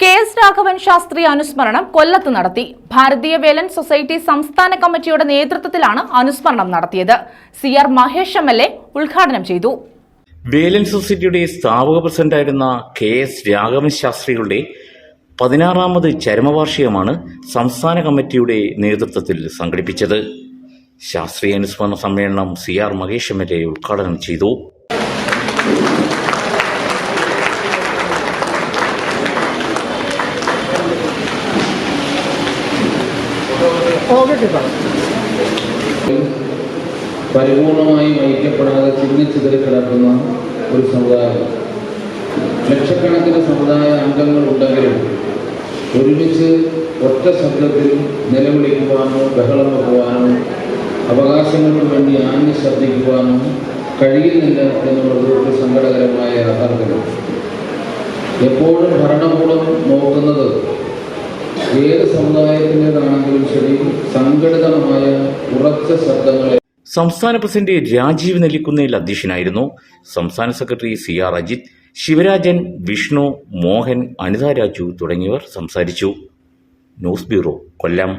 K S Raghavan Shastri അനുസ്മരണം കൊല്ലത്ത് നടത്തി. ഭാരതീയ വേലൻ സൊസൈറ്റി സംസ്ഥാന കമ്മിറ്റിയുടെ നേതൃത്വത്തിലാണ് അനുസ്മരണം നടത്തിയത്. C R Mahesh M L A ഉദ്ഘാടനം ചെയ്തു. വേലൻ സൊസൈറ്റിയുടെ സ്ഥാപക പ്രസിഡന്റായിരുന്ന കെ എസ് രാഘവൻ ശാസ്ത്രികളുടെ പതിനാറാമത് ചരമവാർഷികമാണ് സംസ്ഥാന കമ്മിറ്റിയുടെ നേതൃത്വത്തിൽ സംഘടിപ്പിച്ചത്. ശാസ്ത്രീയ അനുസ്മരണ സമ്മേളനം C R Mahesh M L A ഉദ്ഘാടനം ചെയ്തു. പരിപൂർണമായും ഐക്യപ്പെടാതെ ചിന്നിച്ചിതറി കിടക്കുന്ന ഒരു സമുദായം. ലക്ഷക്കണക്കിന് സമുദായ അംഗങ്ങൾ ഉണ്ടെങ്കിലും ഒരുമിച്ച് ഒറ്റ ശബ്ദത്തിൽ നിലവിളിക്കുവാനോ ബഹളം വെക്കുവാനോ അവകാശങ്ങൾക്ക് വേണ്ടി ആഞ്ഞു ശബ്ദിക്കുവാനോ കഴിയുന്നില്ല എന്നുള്ളത് ഒരു സങ്കടകരമായ യാഥാർത്ഥ്യം എപ്പോഴും നോക്കുന്നത് ഏത് സമുദായത്തിന്റെതാണെങ്കിലും ശരി സംഘടിതമായ ഉറച്ച ശബ്ദങ്ങളെ സംസ്ഥാന പ്രസിഡന്റ് രാജീവ് നെല്ലിക്കുന്നേൽ അധ്യക്ഷനായിരുന്നു. സംസ്ഥാന secretary C R Ajith Sivarajan Vishnu Mohan Anitha Raju തുടങ്ങിയവർ സംസാരിച്ചു. News bureau Kollam.